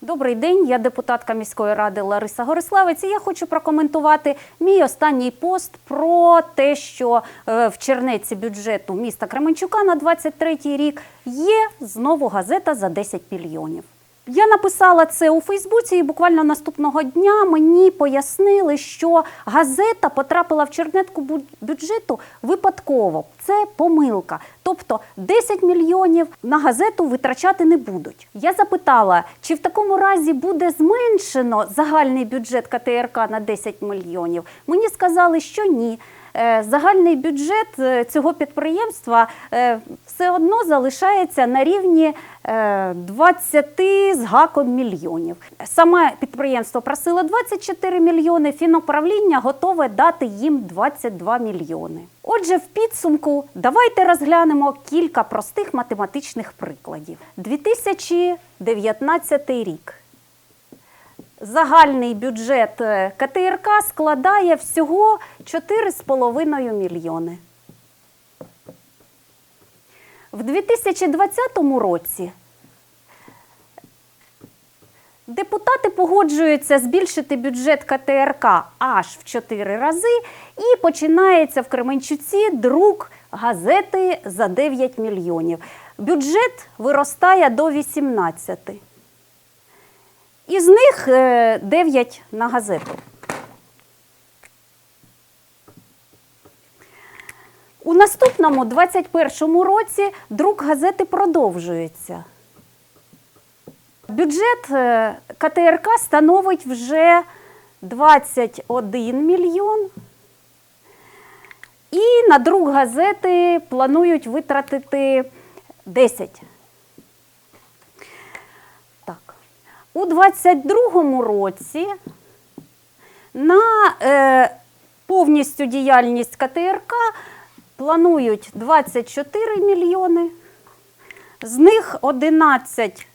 Добрий день, я депутатка міської ради Лариса Гориславець. І я хочу прокоментувати мій останній пост про те, що е, в чернеці бюджету міста Кременчука на 23 рік є знову газета за 10 мільйонів. Я написала це у Фейсбуці, і буквально наступного дня мені пояснили, що газета потрапила в чернетку бюджету випадково. Це помилка. Тобто 10 мільйонів на газету витрачати не будуть. Я запитала, чи в такому разі буде зменшено загальний бюджет КТРК на 10 мільйонів. Мені сказали, що ні. Е, Загальний бюджет е, цього підприємства е, все одно залишається на рівні 20 з гаком мільйонів. Саме підприємство просило 24 мільйони, фінуправління готове дати їм 22 мільйони. Отже, в підсумку давайте розглянемо кілька простих математичних прикладів. 2019 рік. Загальний бюджет е, КТРК складає всього 4,5 мільйони. В 2020 році депутати погоджуються збільшити бюджет КТРК аж в 4 рази і починається в Кременчуці друк газети за 9 мільйонів. Бюджет виростає до 18. Із них 9 на газету. У наступному 21 році друк газети продовжується. Бюджет е, КТРК становить вже 21 мільйон. І на друк газети планують витратити 10. Так. У 22-му році на е, повністю діяльність КТРК планують 24 мільйони, з них 11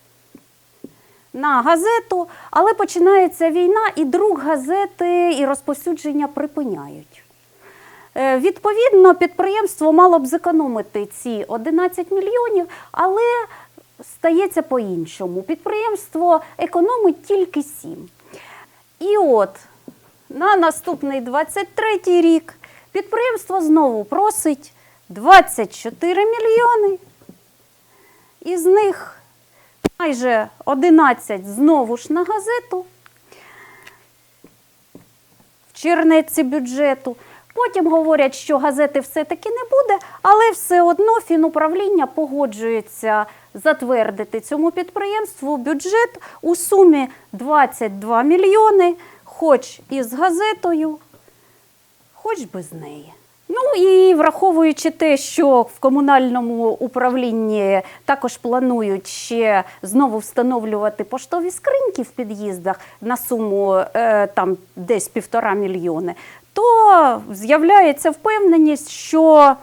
на газету, але починається війна, і друк газети і розповсюдження припиняють. Е, Відповідно, підприємство мало б зекономити ці 11 мільйонів, але стається по-іншому. Підприємство економить тільки 7. І от на наступний 23 рік підприємство знову просить 24 мільйони. Із них майже 11 знову ж на газету в чернеці бюджету. Потім говорять, що газети все-таки не буде, але все одно фінуправління погоджується затвердити цьому підприємству бюджет у сумі 22 мільйони, хоч із газетою, хоч без неї. Ну і враховуючи те, що в комунальному управлінні також планують ще знову встановлювати поштові скриньки в під'їздах на суму е, там десь півтора мільйони, то з'являється впевненість, що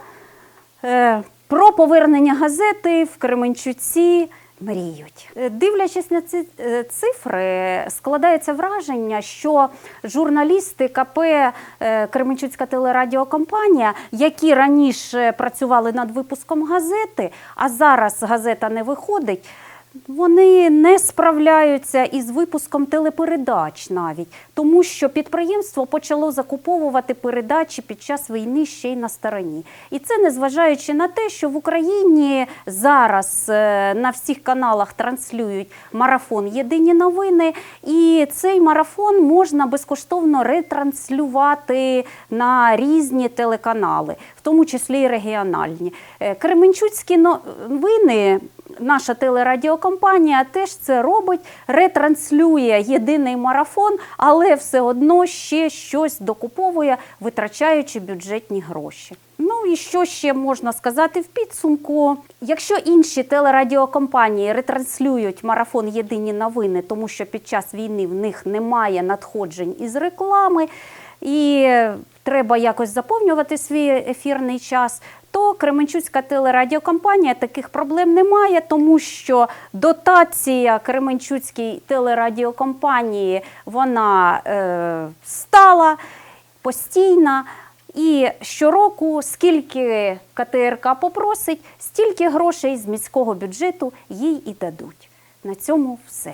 е, про повернення газети в Кременчуці мріють. Е, Дивлячись на ці е, цифри, складається враження, що журналісти КП е, Кременчуцька телерадіокомпанія, які раніше працювали над випуском газети, а зараз газета не виходить. Вони не справляються із випуском телепередач навіть, тому що підприємство почало закуповувати передачі під час війни ще й на стороні. І це незважаючи на те, що в Україні зараз е, на всіх каналах транслюють марафон Єдині новини, і цей марафон можна безкоштовно ретранслювати на різні телеканали, в тому числі і регіональні. Е, Кременчуцькі новини наша телерадіокомпанія теж це робить, ретранслює єдиний марафон, але все одно ще щось докуповує, витрачаючи бюджетні гроші. Ну і що ще можна сказати в підсумку? Якщо інші телерадіокомпанії ретранслюють марафон Єдині новини, тому що під час війни в них немає надходжень із реклами, і треба якось заповнювати свій ефірний час, то Кременчуцька телерадіокомпанія таких проблем немає, тому що дотація Кременчуцькій телерадіокомпанії вона е, стала постійна. І щороку, скільки КТРК попросить, стільки грошей з міського бюджету їй і дадуть. На цьому все.